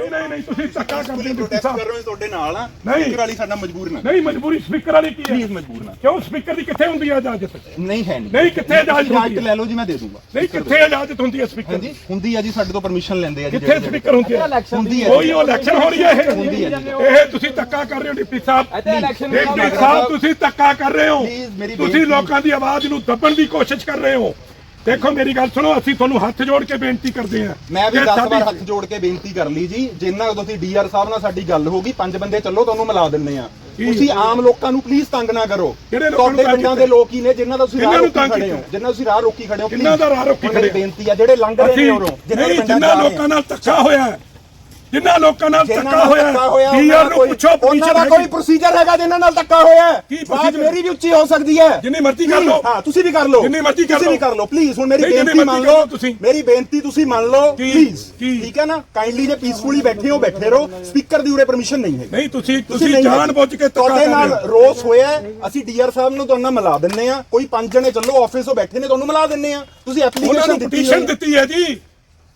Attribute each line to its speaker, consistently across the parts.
Speaker 1: ਨਹੀਂ ਨਹੀਂ ਨਹੀਂ ਤੁਸੀਂ ਧੱਕਾ ਕਰਦੇ ਹੋ ਡਿਪਟੀ
Speaker 2: ਪ੍ਰੋਟੈਸਟ ਕਰ
Speaker 1: ਸਾਹਿਬ
Speaker 2: ਰਹੇ ਹੋ ਤੁਹਾਡੇ ਨਾਲ ਆ।
Speaker 1: ਨਹੀਂ।
Speaker 2: ਸਪੀਕਰ ਵਾਲੀ ਸਾਡਾ ਮਜਬੂਰ ਨਾ।
Speaker 1: ਨਹੀਂ ਮਜਬੂਰੀ ਸਪੀਕਰ ਵਾਲੀ ਕੀ ਹੈ?
Speaker 2: ਪਲੀਜ਼ ਮਜਬੂਰ ਨਾ।
Speaker 1: ਕਿਉਂ ਸਪੀਕਰ ਦੀ ਕਿੱਥੇ ਹੁੰਦੀ ਹੈ ਇਜਾਜ਼ਤ?
Speaker 2: ਨਹੀਂ ਹੈ ਨਹੀਂ।
Speaker 1: ਨਹੀਂ ਕਿੱਥੇ ਇਜਾਜ਼ਤ ਹੁੰਦੀ ਹੈ?
Speaker 2: ਲੈ ਲਓ ਜੀ ਮੈਂ ਦੇ ਦੂੰਗਾ।
Speaker 1: ਨਹੀਂ ਕਿੱਥੇ ਇਜਾਜ਼ਤ ਹੁੰਦੀ ਹੈ ਸਪੀਕਰ
Speaker 2: ਹਾਂਜੀ
Speaker 1: ਦੀ?
Speaker 2: ਹੁੰਦੀ ਆ ਜੀ ਸਾਡੇ ਤੋਂ ਪਰਮਿਸ਼ਨ ਲੈਂਦੇ ਆ ਜੀ
Speaker 1: ਕਿੱਥੇ ਸਪੀਕਰ ਹੁੰਦੀ ਹੈ
Speaker 2: ਹੁੰਦੀ ਹੈ
Speaker 1: ਕੋਈ ਉਹ ਇਲੈਕਸ਼ਨ ਹੋ ਰਹੀ ਹੈ ਇਹ।
Speaker 2: ਹੁੰਦੀ ਹੈ
Speaker 1: ਇਹ ਤੁਸੀਂ ਧੱਕਾ ਕਰ ਰਹੇ ਹੋ ਡਿਪਟੀ ਸਾਹਿਬ। ਡਿਪਟੀ ਸਾਹਿਬ ਤੁਸੀਂ ਧੱਕਾ ਕਰ ਰਹੇ ਹੋ।
Speaker 2: Please, ਮੇਰੀ
Speaker 1: ਤੁਸੀਂ
Speaker 2: ਬੇਨਤੀ-
Speaker 1: ਲੋਕਾਂ ਦੀ ਆਵਾਜ਼ ਨੂੰ ਦੱਬਣ ਦੀ ਕੋਸ਼ਿਸ਼ ਕਰ ਰਹੇ ਹੋ। ਦੇਖੋ ਮੇਰੀ ਗੱਲ ਸੁਣੋ ਅਸੀਂ ਤੁਹਾਨੂੰ ਹੱਥ ਜੋੜ ਕੇ ਬੇਨਤੀ ਕਰਦੇ ਹਾਂ
Speaker 2: ਮੈਂ ਵੀ
Speaker 1: ਕਿ
Speaker 2: 10
Speaker 1: ਸਾਡੀ-
Speaker 2: ਵਾਰ ਹੱਥ ਜੋੜ ਕੇ ਬੇਨਤੀ ਕਰ ਲਈ ਜੀ ਜਿੰਨਾ ਤੁਸੀਂ ਡੀਆਰ ਸਾਹਿਬ ਨਾਲ ਸਾਡੀ ਗੱਲ ਹੋਗੀ ਪੰਜ ਬੰਦੇ ਚੱਲੋ ਤੁਹਾਨੂੰ ਮਿਲਾ ਦਿੰਨੇ ਆ? ਤੁਸੀਂ ਆਮ ਲੋਕਾਂ ਨੂੰ ਪਲੀਜ਼ ਤੰਗ ਨਾ ਕਰੋ
Speaker 1: ਕਿਹੜੇ ਲੋਕਾਂ ਨੂੰ
Speaker 2: ਤੁਹਾਡੇ ਪਿੰਡਾਂ? ਦੇ ਲੋਕ ਹੀ ਨੇ ਜਿਨ੍ਹਾਂ ਦਾ ਤੁਸੀਂ ਰਾਹ ਰੋਕੀ ਖੜੇ ਹੋ? ਜਿਨ੍ਹਾਂ ਤੁਸੀਂ ਰਾਹ ਰੋਕੀ ਖੜੇ ਹੋ
Speaker 1: ਕਿਹਨਾਂ ਦਾ ਰਾਹ ਰੋਕੀ ਖੜੇ ਹੋ?
Speaker 2: ਬੇਨਤੀ ਆ ਜਿਹੜੇ ਲੰਘ ਰਹੇ ਨੇ ਉਰੋਂ ਜਿਨ੍ਹਾਂ
Speaker 1: ਲੋਕਾਂ ਨਾਲ ਧੱਕਾ ਹੋਇਆ ਹੈ, ਜਿਨ੍ਹਾਂ ਲੋਕਾਂ ਨਾਲ ਧੱਕਾ ਹੋਇਆ
Speaker 2: ਉਹਨਾਂ
Speaker 1: ਨੂੰ ਪੁੱਛੋ
Speaker 2: ਉਹਨਾਂ ਦਾ ਕੋਈ ਪ੍ਰੋਸੀਜਰ ਹੈਗਾ ਜਿਨ੍ਹਾਂ ਨਾਲ ਧੱਕਾ ਹੋਇਆ
Speaker 1: procedure?
Speaker 2: ਮੇਰੀ ਵੀ ਉੱਚੀ ਹੋ ਸਕਦੀ ਹੈ।
Speaker 1: ਜਿੰਨੀ ਮਰਜ਼ੀ ਕਰ ਲਓ।
Speaker 2: ਹਾਂ ਤੁਸੀਂ ਵੀ ਕਰ ਲਓ।
Speaker 1: ਜਿੰਨੀ ਮਰਜ਼ੀ ਕਰ
Speaker 2: ਤੁਸੀਂ
Speaker 1: ਲਓ।
Speaker 2: ਵੀ ਕਰ ਲਓ। ਪਲੀਜ਼ ਹੁਣ ਮੇਰੀ ਬੇਨਤੀ ਮੰਨ
Speaker 1: ਲਓ। ਤੁਸੀਂ।
Speaker 2: ਮੇਰੀ ਬੇਨਤੀ ਤੁਸੀਂ ਮੰਨ ਲਓ? ਪਲੀਜ਼? ਠੀਕ ਹੈ ਨਾ? ਕਾਈਂਡਲੀ ਜੇ ਪੀਸਫੁਲੀ ਬੈਠੇ ਹੋ ਬੈਠੇ ਰਹੋ। ਸਪੀਕਰ ਦੀ ਉਰੇ ਪਰਮਿਸ਼ਨ ਨਹੀਂ ਹੈ
Speaker 1: ਨਹੀਂ ਤੁਸੀਂ ਤੁਸੀਂ ਜਾਣ ਬੁੱਝ ਕੇ
Speaker 2: ਤੁਹਾਡੇ ਨਾਲ ਰੋਸ ਹੋਇਆ ਅਸੀਂ ਡੀਆਰ ਸਾਹਿਬ ਨੂੰ ਤੁਹਾਨੂੰ ਮਿਲਾ ਦਿੰਨੇ ਆ ਕੋਈ ਪੰਜ ਜਣੇ ਚੱਲੋ ਆਫਿਸ ਬੈਠੇ ਨੇ ਤੁਹਾਨੂੰ ਮਿਲਾ ਦਿੰਨੇ ਆ ਤੁਸੀਂ ਐਪਲੀਕੇਸ਼ਨ ਦਿੱਤੀ
Speaker 1: ਹੈ ਜੀ।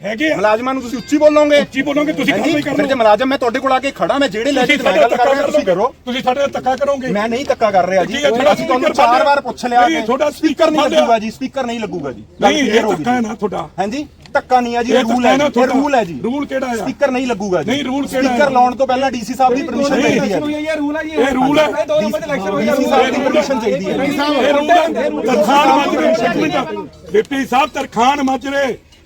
Speaker 1: ਹੈਗੇ ਆ।
Speaker 2: ਮੁਲਾਜ਼ਮਾਂ ਨੂੰ ਤੁਸੀਂ ਉੱਚੀ ਬੋਲੋਗੇ?
Speaker 1: ਉੱਚੀ ਬੋਲੋਗੇ ਤੁਸੀਂ ਕੰਮ ਨਹੀਂ
Speaker 2: ਫਿਰ ਜੇ ਮੁਲਾਜ਼ਮ ਮੈਂ ਤੁਹਾਡੇ ਕੋਲ ਆ ਕੇ ਖੜਾ ਮੈਂ ਜਿਹੜੇ ਲਹਿਜੇ 'ਚ ਮੈਂ ਗੱਲ ਕਰ ਰਿਹਾ ਤੁਸੀਂ ਕਰੋ।
Speaker 1: ਤੁਸੀਂ ਸਾਡੇ ਨਾਲ ਧੱਕਾ ਕਰੋਗੇ।
Speaker 2: ਮੈਂ ਨਹੀਂ ਧੱਕਾ ਕਰ ਰਿਹਾ ਜੀ।
Speaker 1: ਕੀ ਹੈ, ਤੁਹਾਡਾ
Speaker 2: ਅਸੀਂ ਤੁਹਾਨੂੰ ਚਾਰ ਵਾਰ ਪੁੱਛ ਲਿਆ
Speaker 1: ਨਹੀਂ, ਤੁਹਾਡਾ
Speaker 2: ਸਪੀਕਰ ਨਹੀਂ ਲੱਗੂਗਾ ਜੀ ਸਪੀਕਰ ਨਹੀਂ ਲੱਗੂਗਾ ਜੀ।
Speaker 1: ਨਹੀਂ ਇਹ
Speaker 2: ਹੋ
Speaker 1: ਧੱਕਾ ਹੈ ਨਾ ਤੁਹਾਡਾ।
Speaker 2: ਹਾਂਜੀ ਧੱਕਾ ਨਹੀਂ ਆ ਜੀ ਰੂਲ ਹੈ
Speaker 1: ਹੈ
Speaker 2: ਇਹ
Speaker 1: ਤੁਹਾਡਾ।
Speaker 2: ਰੂਲ ਹੈ ਜੀ।
Speaker 1: ਰੂਲ ਕਿਹੜਾ ਆ?
Speaker 2: ਸਪੀਕਰ ਨਹੀਂ ਲੱਗੂਗਾ ਜੀ।
Speaker 1: ਨਹੀਂ, rule ਕਿਹੜਾ ਹੈ?
Speaker 2: ਸਪੀਕਰ ਲਾਉਣ ਤੋਂ ਪਹਿਲਾਂ ਡੀਸੀ ਸਾਹਿਬ ਦੀ ਪਰਮਿਸ਼ਨ ਚਾਹੀਦੀ ਹੈ
Speaker 3: ਇਹ ਰੂਲ ਹੈ ਜੀ।
Speaker 1: ਇਹ ਰੂਲ ਹੈ।
Speaker 3: ਦੋ ਨੰਬਰ ਤੇ ਇਲੈਕਸ਼ਨ ਹੋਈ
Speaker 2: ਡੀਸੀ ਸਾਹਿਬ ਦੀ ਪਰਮਿਸ਼ਨ ਚਾਹੀਦੀ ਹੈ।
Speaker 1: ਇਹ ਰੂਲ ਹੈ। ਤਰਖਾਨ ਮਾਜਰੇ ਇੱਕ ਮਿੰਟ। ਡਿਪਟੀ ਸਾਹਿਬ ਤਰਖਾਨ ਮਾਜਰੇ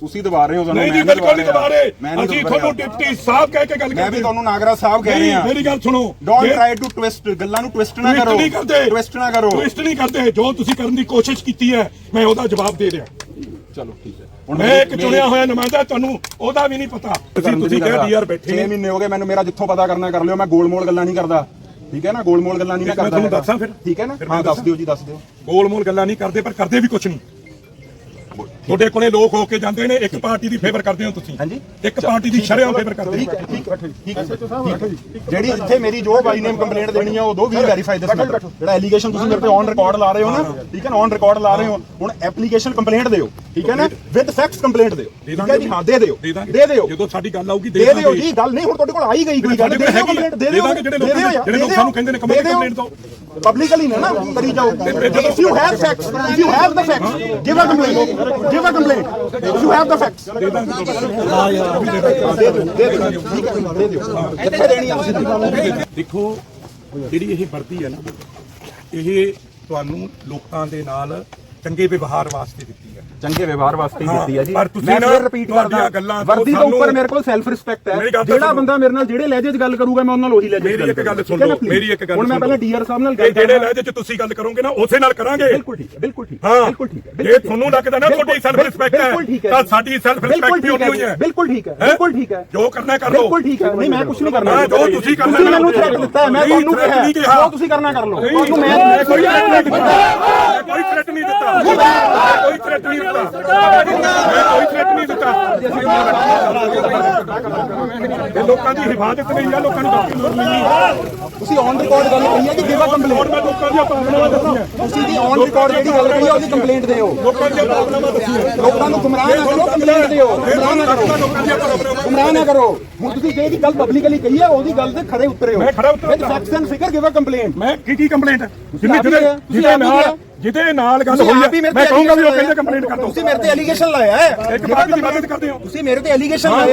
Speaker 2: ਤੁਸੀਂ ਦਬਾ ਰਹੇ ਹੋ ਸਾਨੂੰ
Speaker 1: ਨਹੀਂ ਜੀ ਬਿਲਕੁਲ ਨਹੀਂ ਦਬਾ ਰਹੇ। ਅਸੀਂ ਤੁਹਾਨੂੰ। ਡਿਪਟੀ ਸਾਹਿਬ ਕਹਿ ਕੇ ਗੱਲ
Speaker 2: ਮੈਂ ਵੀ
Speaker 1: ਕਰਦੇ।
Speaker 2: ਤੁਹਾਨੂੰ ਨਾਗਰਾ ਸਾਹਿਬ ਕਹਿ ਰਹੇ। ਹਾਂ
Speaker 1: ਮੇਰੀ ਗੱਲ ਸੁਣੋ।
Speaker 2: ਡੋਨਟ ਟਰਾਈ ਟੂ ਟਵਿਸਟ ਗੱਲਾਂ ਨੂੰ ਟਵਿਸਟ ਨਾ ਕਰੋ।
Speaker 1: ਨਹੀਂ ਕਰਦੇ।
Speaker 2: ਟਵਿਸਟ ਨਾ ਕਰੋ।
Speaker 1: ਟਵਿਸਟ ਨਹੀਂ ਕਰਦੇ। ਜੋ ਤੁਸੀਂ ਕਰਨ ਦੀ ਕੋਸ਼ਿਸ਼ ਕੀਤੀ ਹੈ ਮੈਂ ਉਹਦਾ ਜਵਾਬ ਦੇ ਰਿਹਾ।
Speaker 2: ਚਲੋ ਠੀਕ ਹੈ।
Speaker 1: ਮੈਂ ਇੱਕ ਚੁਣਿਆ ਹੋਇਆ ਨੁਮਾਇੰਦਾ ਤੁਹਾਨੂੰ ਉਹਦਾ ਵੀ ਨਹੀਂ ਪਤਾ। ਤੁਸੀਂ ਤੁਸੀਂ ਕਹਿ ਡੀਆਰ ਬੈਠੇ
Speaker 2: 6
Speaker 1: ਨੇ।
Speaker 2: ਮਹੀਨੇ ਹੋ ਗਏ ਮੈਨੂੰ ਮੇਰਾ ਜਿੱਥੋਂ ਪਤਾ ਕਰਨਾ ਕਰ ਲਿਓ। ਮੈਂ ਗੋਲਮੋਲ ਗੱਲਾਂ ਨਹੀਂ ਕਰਦਾ। ਠੀਕ ਹੈ ਨਾ? ਗੋਲਮੋਲ ਗੱਲਾਂ ਨਹੀਂ ਮੈਂ
Speaker 1: ਮੈਂ
Speaker 2: ਕਰਦਾ
Speaker 1: ਤੁਹਾਨੂੰ। ਦੱਸਾਂ ਫਿਰ?
Speaker 2: ਠੀਕ ਹੈ ਨਾ? ਹਾਂ ਦੱਸ? ਦਿਓ ਜੀ ਦੱਸ ਦਿਓ।
Speaker 1: ਗੋਲ ਮੋਲ ਗੱਲਾਂ ਨਹੀਂ ਕਰਦੇ ਪਰ ਕਰਦੇ ਵੀ ਕੁਝ ਨਹੀਂ। ਤੁਹਾਡੇ ਕੋਲੇ ਲੋਕ ਹੋ ਕੇ ਜਾਂਦੇ ਨੇ ਇੱਕ ਪਾਰਟੀ ਦੀ ਫੇਵਰ ਕਰਦੇ ਹੋ ਤੁਸੀਂ?
Speaker 2: ਹਾਂਜੀ।
Speaker 1: ਇੱਕ ਪਾਰਟੀ ਦੀ ਸ਼ਰਿਆਂ ਫੇਵਰ ਕਰਦੇ
Speaker 2: ਠੀਕ
Speaker 1: ਹੋ
Speaker 2: ਠੀਕ ਠੀਕ ਹੈ ਜਿਹੜੀ ਇੱਥੇ ਮੇਰੀ ਜੋ ਬਾਈ ਨੇਮ ਕੰਪਲੇਂਟ ਦੇਣੀ ਹੈ ਉਹ ਦੋ ਵੀ ਵੈਰੀਫਾਈ ਮੈਟਰ ਜਿਹੜਾ ਐਲੀਗੇਸ਼ਨ ਤੁਸੀਂ ਮੇਰੇ ਤੇ ਔਨ ਰਿਕਾਰਡ ਲਾ ਰਹੇ ਹੋ ਨਾ ਠੀਕ ਹੈ ਔਨ ਰਿਕਾਰਡ ਲਾ ਰਹੇ ਹੋ। ਹੁਣ ਐਪਲੀਕੇਸ਼ਨ ਕੰਪਲੇਂਟ ਦਿਓ। ਠੀਕ ਹੈ ਨਾ? ਵਿਦ ਫੈਕਟਸ ਕੰਪਲੇਂਟ ਦਿਓ। ਠੀਕ ਹੈ ਜੀ? ਹਾਂ ਦੇ ਦਿਓ।
Speaker 1: ਦੇ
Speaker 2: ਦੇ ਦਿਓ।
Speaker 1: ਜਦੋਂ ਸਾਡੀ ਗੱਲ ਆਊਗੀ
Speaker 2: ਦੇ ਦਿਓ ਜੀ। ਗੱਲ ਨਹੀਂ ਹੁਣ ਤੁਹਾਡੇ ਕੋਲ ਆਈ ਗਈ ਕੋਈ ਗੱਲ ਦੇ ਦਿਓ ਕੰਪਲੇਂਟ ਦੇ ਦਿਓ।
Speaker 1: ਜਿਹੜੇ ਲੋਕ ਜਿਹੜੇ ਲੋਕ ਸਾਨੂੰ ਕਹਿੰਦੇ ਨੇ ਕੰਪਲੇਂਟ ਦੋ
Speaker 2: ਪਬਲਿਕਲੀ ਨਾ ਨਾ ਕਰੀ ਜਾਓ। If you have facts if you have the facts give a complaint give a complaint if you have the facts ਦੇ ਦਿਓ। ਦੇ ਦਿਓ। ਠੀਕ ਹੈ ਦੇ ਦਿਓ। ਕਿੱਥੇ ਦੇਣੀ ਆ ਤੁਸੀਂ?
Speaker 1: ਦੇਖੋ ਜਿਹੜੀ ਇਹ ਵਰਦੀ ਹੈ ਨਾ ਇਹ ਤੁਹਾਨੂੰ ਲੋਕਾਂ ਦੇ ਨਾਲ ਚੰਗੇ ਵਿਵਹਾਰ ਵਾਸਤੇ ਦਿੱਤੀ ਹੈ।
Speaker 2: ਚੰਗੇ ਵਿਵਹਾਰ ਵਾਸਤੇ ਹੀ ਦਿੱਤੀ ਹੈ ਜੀ।
Speaker 1: ਪਰ ਤੁਸੀਂ
Speaker 2: ਮੈਂ
Speaker 1: ਨਾ
Speaker 2: ਫਿਰ ਰਿਪੀਟ
Speaker 1: ਤੁਹਾਡੀਆਂ
Speaker 2: ਕਰਦਾ।
Speaker 1: ਗੱਲਾਂ ਤੋਂ
Speaker 2: ਵਰਦੀ ਤੋਂ
Speaker 1: ਸਾਨੂੰ-
Speaker 2: ਉੱਪਰ ਮੇਰੇ ਕੋਲ ਸੈਲਫ ਰਿਸਪੈਕਟ
Speaker 1: ਮੇਰੀ
Speaker 2: ਹੈ
Speaker 1: ਗੱਲ ਤਾਂ
Speaker 2: ਜਿਹੜਾ
Speaker 1: ਸੁਣੋ।
Speaker 2: ਬੰਦਾ ਮੇਰੇ ਨਾਲ ਜਿਹੜੇ ਲਹਿਜੇ 'ਚ ਗੱਲ ਕਰੂਗਾ ਮੈਂ ਉਹਨਾਂ ਨਾਲ ਉਹੀ ਲਹਿਜੇ 'ਚ
Speaker 1: ਮੇਰੀ ਇੱਕ ਗੱਲ। ਸੁਣ
Speaker 2: ਠੀਕ ਹੈ ਨਾ,
Speaker 1: ਲਓ
Speaker 2: please?
Speaker 1: ਮੇਰੀ ਇੱਕ ਗੱਲ
Speaker 2: ਹੁਣ ਮੈਂ
Speaker 1: ਸੁਣ।
Speaker 2: ਪਹਿਲਾਂ
Speaker 1: ਲਓ।
Speaker 2: ਡੀਆਰ ਸਾਹਿਬ ਨਾਲ
Speaker 1: ਇਹ
Speaker 2: ਗੱਲ
Speaker 1: ਜਿਹੜੇ। ਲਹਿਜੇ ਚ ਤੁਸੀਂ ਗੱਲ ਕਰੋਗੇ ਨਾ ਉਸੇ ਨਾਲ ਕਰਾਂਗੇ।
Speaker 2: ਬਿਲਕੁਲ ਠੀਕ ਹੈ ਬਿਲਕੁਲ ਠੀਕ ਹੈ
Speaker 1: ਹਾਂ।
Speaker 2: ਬਿਲਕੁਲ ਠੀਕ ਹੈ
Speaker 1: ਜੇ ਤੁਹਾਨੂੰ ਲੱਗਦਾ ਨਾ ਤੁਹਾਡੀ ਸੈਲਫ ਰਿਸਪੈਕਟ
Speaker 2: ਬਿਲਕੁਲ ਠੀਕ
Speaker 1: ਹੈ
Speaker 2: ਹੈ
Speaker 1: ਤਾਂ ਸਾਡੀ ਸੈਲਫ
Speaker 2: ਬਿਲਕੁਲ
Speaker 1: ਰਿਸਪੈਕਟ ਵੀ
Speaker 2: ਠੀਕ ਹੈ
Speaker 1: ਹੈ।
Speaker 2: ਬਿਲਕੁਲ ਠੀਕ ਹੈ
Speaker 1: ਹੈਂ?
Speaker 2: ਬਿਲਕੁਲ ਠੀਕ ਹੈ।
Speaker 1: ਜੋ ਕਰਨਾ ਕਰ ਲਓ।
Speaker 2: ਬਿਲਕੁਲ ਠੀਕ ਹੈ। ਨਹੀਂ ਮੈਂ ਕੁਝ ਨਹੀਂ ਕਰਨਾ।
Speaker 1: ਹਾਂ, ਜੋ ਤੁਸੀਂ ਕਰਨਾ
Speaker 2: ਤੁਸੀਂ
Speaker 1: ਕਰ
Speaker 2: ਮੈਨੂੰ। ਥ੍ਰੈਟ ਦਿੱਤਾ ਹੈ ਮੈਂ
Speaker 1: ਨਹੀਂ,
Speaker 2: ਤੁਹਾਨੂੰ
Speaker 1: threat ਨਹੀਂ
Speaker 2: ਕਿਹਾ।
Speaker 1: ਕਿਹਾ।
Speaker 2: ਜੋ ਤੁਸੀਂ ਕਰਨਾ ਕਰ ਲਓ। ਤੁਹਾਨੂੰ
Speaker 1: ਮੈਂ ਕੋਈ ਥ੍ਰੈਟ ਨਹੀਂ ਮੈਂ ਕੋਈ ਥ੍ਰੈਟ ਨਹੀਂ ਦਿੱਤਾ। ਕੋਈ ਥ੍ਰੈਟ ਨਹੀਂ ਦਿੱਤਾ। ਮੈਂ ਕੋਈ ਥ੍ਰੈਟ ਨਹੀਂ ਦਿੱਤਾ। ਇਹ ਲੋਕਾਂ ਦੀ ਹਿਫਾਜ਼ਤ ਨਹੀਂ ਹੈ ਲੋਕਾਂ ਨੂੰ ਡਾਕੂਮੈਂਟ ਮਿਲਣੀ
Speaker 2: ਤੁਸੀਂ ਔਨ ਰਿਕਾਰਡ ਗੱਲ ਕਹੀ ਹੈ ਕਿ ਗਿਵ ਅ
Speaker 1: ਹੋਰ
Speaker 2: ਕੰਪਲੇਂਟ
Speaker 1: ਮੈਂ ਲੋਕਾਂ ਦੀਆਂ ਭਾਵਨਾਵਾਂ ਦੱਸੀਆਂ
Speaker 2: ਤੁਸੀਂ ਦੀ ਔਨ ਰਿਕਾਰਡ ਜਿਹੜੀ ਗੱਲ ਕਹੀ ਹੈ ਉਹਦੀ ਕੰਪਲੇਂਟ ਦਿਓ।
Speaker 1: ਲੋਕਾਂ ਦੀਆਂ ਭਾਵਨਾਵਾਂ ਦੱਸੀਆਂ
Speaker 2: ਲੋਕਾਂ ਨੂੰ ਗੁੰਮਰਾਹ ਨਾ ਕਰੋ ਕੰਪਲੇਂਟ ਦਿਓ। ਗੁੰਮਰਾਹ ਨਾ ਕਰੋ।
Speaker 1: ਲੋਕਾਂ ਦੀਆਂ ਭਾਵਨਾਵਾਂ
Speaker 2: ਗੁੰਮਰਾਹ ਨਾ ਕਰੋ। ਹੁਣ ਤੁਸੀਂ ਜਿਹੜੀ ਗੱਲ ਪਬਲਿਕਲੀ ਕਹੀ ਹੈ ਉਹਦੀ ਗੱਲ ਤੇ ਖੜੇ ਉਤਰੇ ਹੋ।
Speaker 1: ਮੈਂ ਖਰਾ ਉਤਰਿਆ।
Speaker 2: With facts and figure give a complaint
Speaker 1: ਮੈਂ ਕੀ ਕੀ ਕੰਪਲੇਂਟ
Speaker 2: ਤੁਸੀਂ ਆਪ ਹੀ ਹੈ।
Speaker 1: ਜਿਹਦੇ ਨਾਲ ਗੱਲ ਹੋਈ
Speaker 2: ਹੀ
Speaker 1: ਮੈਂ ਕਹੂੰਗਾ ਵੀ ਉਹ ਕਹਿੰਦੇ ਕੰਪਲੇਂਟ ਕਰ ਦਿਓ
Speaker 2: ਤੁਸੀਂ ਮੇਰੇ ਤੇ ਐਲੀਗੇਸ਼ਨ ਲਾਇਆ ਹੈ।
Speaker 1: ਇੱਕ ਬਾਤ ਦੀ ਮਦਦ ਕਰਦੇ ਹੋ।
Speaker 2: ਤੁਸੀਂ ਮੇਰੇ ਤੇ ਐਲੀਗੇਸ਼ਨ
Speaker 1: ਹਾਂ,
Speaker 2: ਲਾਇਆ।